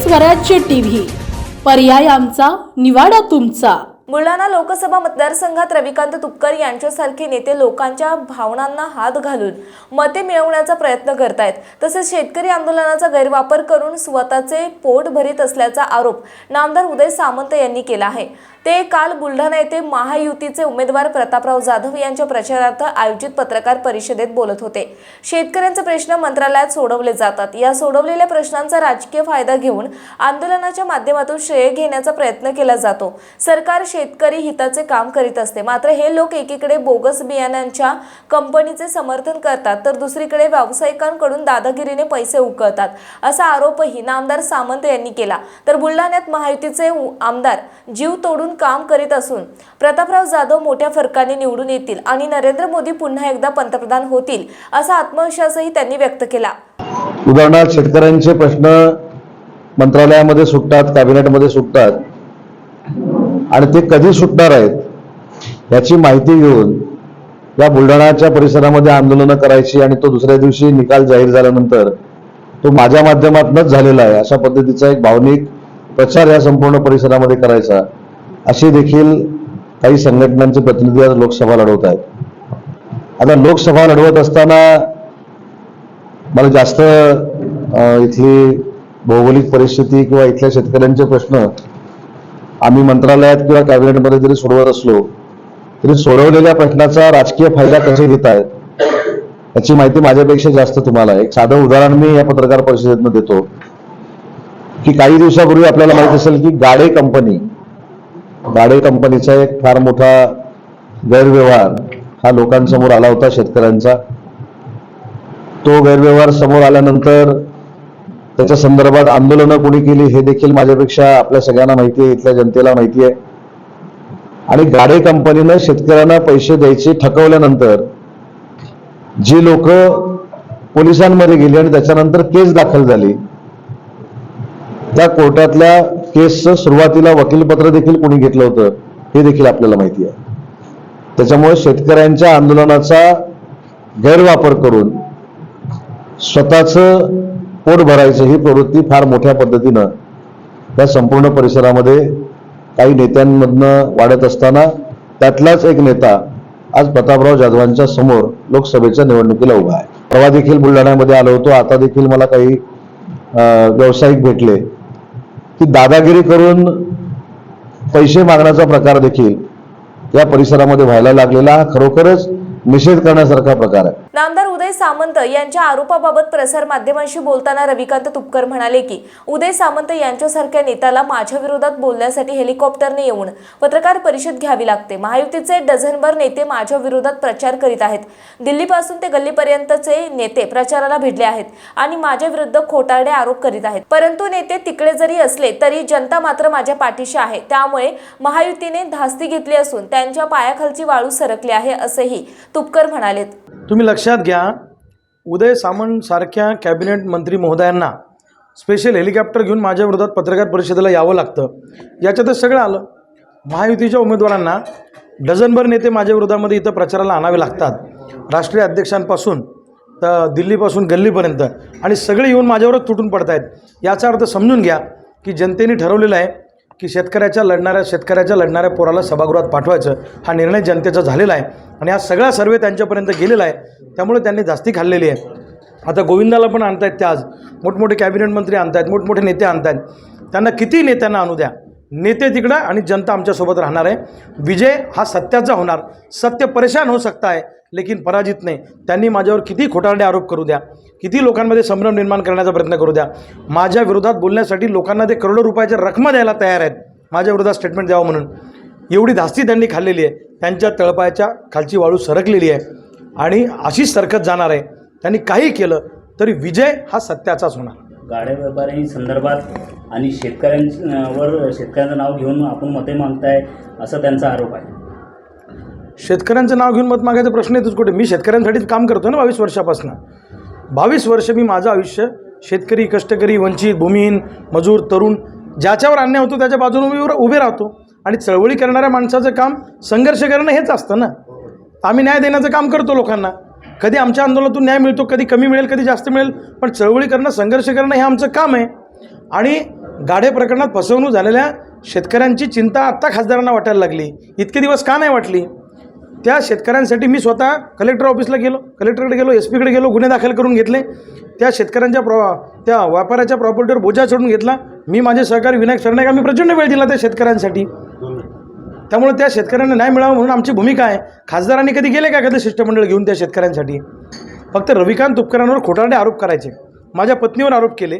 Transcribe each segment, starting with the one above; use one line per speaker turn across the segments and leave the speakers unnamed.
स्वराज्य टीव्ही. पर्याय आमचा निवाडा तुमचा.
बुलढाणा लोकसभा मतदारसंघात रविकांत तुपकर यांच्यासारखे नेते लोकांच्या भावनांना हात घालून मते मिळवण्याचा प्रयत्न करतायत. तसेच शेतकरी आंदोलनाचा गैरवापर करून स्वतःचे पोट भरीत असल्याचा आरोप नामदार उदय सामंत यांनी केला आहे. ते काल बुलढाणा येथे महायुतीचे उमेदवार प्रतापराव जाधव यांच्या प्रचारार्थ आयोजित पत्रकार परिषदेत बोलत होते. शेतकऱ्यांचे प्रश्न मंत्रालयात सोडवले जातात. या सोडवलेल्या प्रश्नांचा राजकीय फायदा घेऊन आंदोलनाच्या माध्यमातून श्रेय घेण्याचा प्रयत्न केला जातो. सरकार शेतकरी हिताचे काम करीत असते. मात्र हे लोक एकीकडे बोगस बियाण्यांच्या कंपनीचे समर्थन करतात तर दुसरीकडे व्यावसायिकांकडून दादागिरीने पैसे उकळतात असा आरोपही नामदार सामंत यांनी केला. तर बुलढाण्यात महायुतीचे उ- आमदार जीव तोडून काम करीत असून प्रतापराव जाधव मोठ्या फरकाने निवडून येतील आणि नरेंद्र मोदी पुन्हा एकदा पंतप्रधान होतील असा आत्मविश्वासही त्यांनी व्यक्त केला.
उदाहरणार्थ शेतकऱ्यांचे प्रश्न मंत्रालयामध्ये सुटतात कॅबिनेटमध्ये सुटतात. आणि ते कधी सुटणार आहेत याची माहिती घेऊन या बुलढाणाच्या परिसरामध्ये आंदोलनं करायची आणि तो दुसऱ्या दिवशी निकाल जाहीर झाल्यानंतर तो माझ्या माध्यमातूनच झालेला आहे अशा पद्धतीचा एक भावनिक प्रचार या संपूर्ण परिसरामध्ये करायचा. अशी देखील काही संघटनांचे प्रतिनिधी आज लोकसभा लढवत आहेत. आता लोकसभा लढवत असताना मला जास्त इथली भौगोलिक परिस्थिती किंवा इथल्या शेतकऱ्यांचे प्रश्न आम्ही मंत्रालयात किंवा कॅबिनेटमध्ये जरी सोडवत असलो तरी सोडवलेल्या प्रश्नाचा राजकीय फायदा कसे घेत आहेत याची माहिती माझ्यापेक्षा जास्त तुम्हाला एक साधं उदाहरण मी या पत्रकार परिषदेतनं देतो की काही दिवसापूर्वी आपल्याला माहीत असेल की गाडे कंपनी गाडे कंपनीचा एक फार मोठा गैरव्यवहार हा लोकांसमोर आला होता शेतकऱ्यांचा. तो गैरव्यवहार समोर आल्यानंतर त्याच्या संदर्भात आंदोलनं कोणी केली हे देखील माझ्यापेक्षा आपल्या सगळ्यांना माहिती आहे इथल्या जनतेला माहिती आहे. आणि गाडे कंपनीनं शेतकऱ्यांना पैसे द्यायचे ठकवल्यानंतर जी लोक पोलिसांमध्ये गेली आणि त्याच्यानंतर केस दाखल झाली त्या कोर्टातल्या केसचं सुरुवातीला वकीलपत्र देखील कोणी घेतलं होतं हे देखील आपल्याला माहिती आहे. त्याच्यामुळे शेतकऱ्यांच्या आंदोलनाचा गैरवापर करून स्वतःचं पोट भरायचं ही प्रवृत्ती फार मोठ्या पद्धतीनं त्या संपूर्ण परिसरामध्ये काही नेत्यांमधनं वाढत असताना त्यातलाच एक नेता आज प्रतापराव जाधवांच्या समोर लोकसभेच्या निवडणुकीला उभा आहे. तेव्हा देखील बुलढाण्यामध्ये आलो होतो आता देखील मला काही व्यावसायिक भेटले. की दादागिरी करून पैसे मागण्याचा प्रकार देखील या परिसरामध्ये व्हायला लागलेला हा खरोखरच निषेध करण्यासारखा प्रकार आहे.
नामदार उदय सामंत यांच्या आरोपाबाबत प्रसार माध्यमांशी बोलताना रविकांत तुपकर म्हणाले की उदय सामंत यांच्यासारख्या नेत्याला माझ्या विरोधात बोलण्यासाठी हेलिकॉप्टरने येऊन पत्रकार परिषद घ्यावी लागते. महायुतीचे डझनभर नेते माझ्या विरोधात प्रचार करीत आहेत. दिल्लीपासून ते गल्लीपर्यंतचे नेते प्रचाराला भिडले आहेत आणि माझ्या विरुद्ध खोटारडे आरोप करीत आहेत. परंतु नेते तिकडे जरी असले तरी जनता मात्र माझ्या पाठीशी आहे. त्यामुळे महायुतीने धास्ती घेतली असून त्यांच्या पायाखालची वाळू सरकली आहे असेही तुपकर म्हणालेत.
तुम्ही लक्षात घ्या उदय सामंतसारख्या कॅबिनेट मंत्री महोदयांना स्पेशल हेलिकॉप्टर घेऊन माझ्या विरोधात पत्रकार परिषदेला यावं लागतं. याच्यातच सगळं आलं. महायुतीच्या उमेदवारांना डझनभर नेते माझ्या विरोधामध्ये इथं प्रचाराला आणावे लागतात. राष्ट्रीय अध्यक्षांपासून तर दिल्लीपासून गल्लीपर्यंत आणि सगळे येऊन माझ्यावरच तुटून पडत आहेत याचा अर्थ समजून घ्या की जनतेने ठरवलेलं आहे की शेतकऱ्याच्या लढणाऱ्या शेतकऱ्याच्या लढणाऱ्या पोराला सभागृहात पाठवायचं. हा निर्णय जनतेचा झालेला आहे. आणि हा सगळा सर्वे त्यांच्यापर्यंत गेलेला आहे. त्यामुळे त्यांनी जास्ती खाल्लेली आहे. आता गोविंदाला पण आणतायत ते आज. मोठमोठे कॅबिनेट मंत्री आणतायत मोठमोठे नेते आणतायत. त्यांना किती नेत्यांना आणू द्या? नेते तिकडं आणि जनता आमच्यासोबत राहणार आहे. विजय हा सत्याचा होणार. सत्य परेशान हो सकता आहे लेकिन पराजित नाही. त्यांनी माझ्यावर किती खोटारडे आरोप करू द्या. किती लोकांमध्ये संभ्रम निर्माण करण्याचा प्रयत्न करू द्या. माझ्या विरोधात बोलण्यासाठी लोकांना ते करोडो रुपयाच्या रकमा द्यायला तयार आहेत. माझ्या विरोधात स्टेटमेंट द्यावं म्हणून. एवढी धास्ती त्यांनी खाल्लेली आहे. त्यांच्या तळपायाच्या खालची वाळू सरकलेली आहे. आणि अशीच सरकत जाणार आहे. त्यांनी काही केलं तरी विजय हा सत्याचाच होणार.
गाड्या व्यापारी संदर्भात आणि शेतकऱ्यांवर शेतकऱ्यांचं नाव घेऊन आपण मते मागताय असा त्यांचा आरोप आहे.
शेतकऱ्यांचं नाव घेऊन मत मागायचा प्रश्न येतोच कुठे? मी शेतकऱ्यांसाठीच काम करतो ना बावीस वर्षापासून. बावीस वर्ष मी माझं आयुष्य शेतकरी कष्टकरी वंचित भूमिहीन मजूर तरुण ज्याच्यावर अन्याय होतो त्याच्या बाजूने मी उभे- उभे राहतो. आणि चळवळी करणाऱ्या माणसाचं काम संघर्ष करणं हेच असतं ना. आम्ही न्याय देण्याचं काम करतो लोकांना. कधी आमच्या आंदोलनातून न्याय मिळतो कधी कमी मिळेल कधी जास्त मिळेल पण चळवळी करणं संघर्ष करणं हे आमचं काम आहे. आणि गाढे प्रकरणात फसवणूक झालेल्या शेतकऱ्यांची चिंता आत्ता खासदारांना वाटायला लागली. इतके दिवस का नाही वाटली? त्या शेतकऱ्यांसाठी मी स्वतः कलेक्टर ऑफिसला गेलो कलेक्टरकडे गेलो एस पीकडे गेलो गुन्हे दाखल करून घेतले. त्या शेतकऱ्यांच्या प्रॉ त्या व्यापाऱ्याच्या प्रॉपर्टीवर बोजा चढून घेतला. मी माझे सहकारी विनायक सरनाईक आम्ही प्रचंड वेळ दिला त्या शेतकऱ्यांसाठी. त्यामुळे त्या शेतकऱ्यांना न्याय मिळावा म्हणून आमची भूमिका आहे. खासदारांनी कधी गेले का एखादं शिष्टमंडळ घेऊन त्या शेतकऱ्यांसाठी? फक्त रविकांत तुपकरांवर खोटारडे आरोप करायचे. माझ्या पत्नीवर आरोप केले.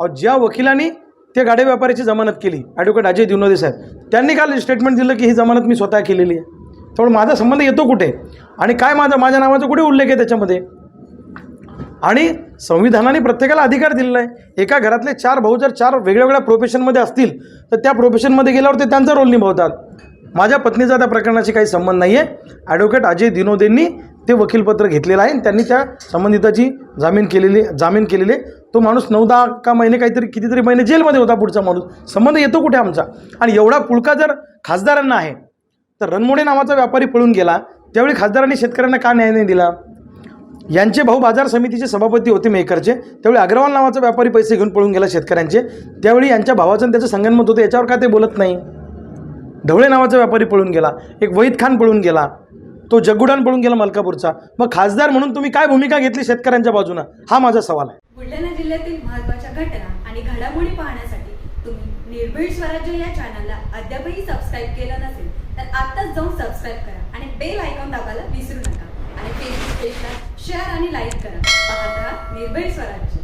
अहो ज्या वकिलांनी त्या गाडे व्यापाऱ्याची जमानत केली ॲडव्होकेट अजय दिवनोदे साहेब त्यांनी काल स्टेटमेंट दिलं की ही जमानत मी स्वतः केलेली आहे. त्यामुळे माझा संबंध येतो कुठे? आणि काय माझा माझ्या नावाचा कुठे उल्लेख आहे त्याच्यामध्ये? आणि संविधानाने प्रत्येकाला अधिकार दिलेला आहे. एका घरातले चार भाऊ जर चार वेगळ्या वेगळ्या प्रोफेशनमध्ये असतील तर त्या प्रोफेशनमध्ये गेल्यावर ते त्यांचा रोल निभावतात. माझ्या पत्नीचा त्या प्रकरणाशी काही संबंध नाही आहे ॲडव्होकेट अजय दिनोदेंनी ते वकीलपत्र घेतलेलं आहे आणि त्यांनी त्या संबंधिताची जामीन केलेली जामीन केलेले. तो माणूस नऊ दहा का महिने काहीतरी कितीतरी महिने जेलमध्ये होता पुढचा माणूस. संबंध येतो कुठे आमचा? आणि एवढा पुळका जर खासदारांना आहे तर रणमोडे नावाचा व्यापारी पळून गेला. त्यावेळी खासदारांनी शेतकऱ्यांना का न्याय नाही दिला? यांचे भाऊ बाजार समितीचे सभापती होते मेकरचे. त्यावेळी अग्रवाल नावाचा व्यापारी पैसे घेऊन पळून गेला शेतकऱ्यांचे. त्यावेळी यांच्या भावाचं आणि त्याचं संगनमत होतं याच्यावर का ते बोलत नाही? ढवळे नावाचा व्यापारी पळून गेला एक वहीद खान पळून गेला तो जगुडान पळून गेला मलकापूरचा. मग खासदार म्हणून तुम्ही काय भूमिका घेतली शेतकऱ्यांच्या बाजूनं? हा माझा सवाल आहे.
बुलढाणा जिल्ह्यातील महत्त्वाच्या घटना आणि घडामोडी पाहण्यासाठी तुम्ही निर्भीड स्वराज्य या चॅनलला अद्यापही सबस्क्राईब केलं नसेल तर आत्ताच जाऊन सबस्क्राईब करा आणि बेल आयकॉन दाबायला विसरू नका. आणि फेसबुक पेजला शेअर आणि लाईक करा. पाहत राहा निर्भीड स्वराज्य.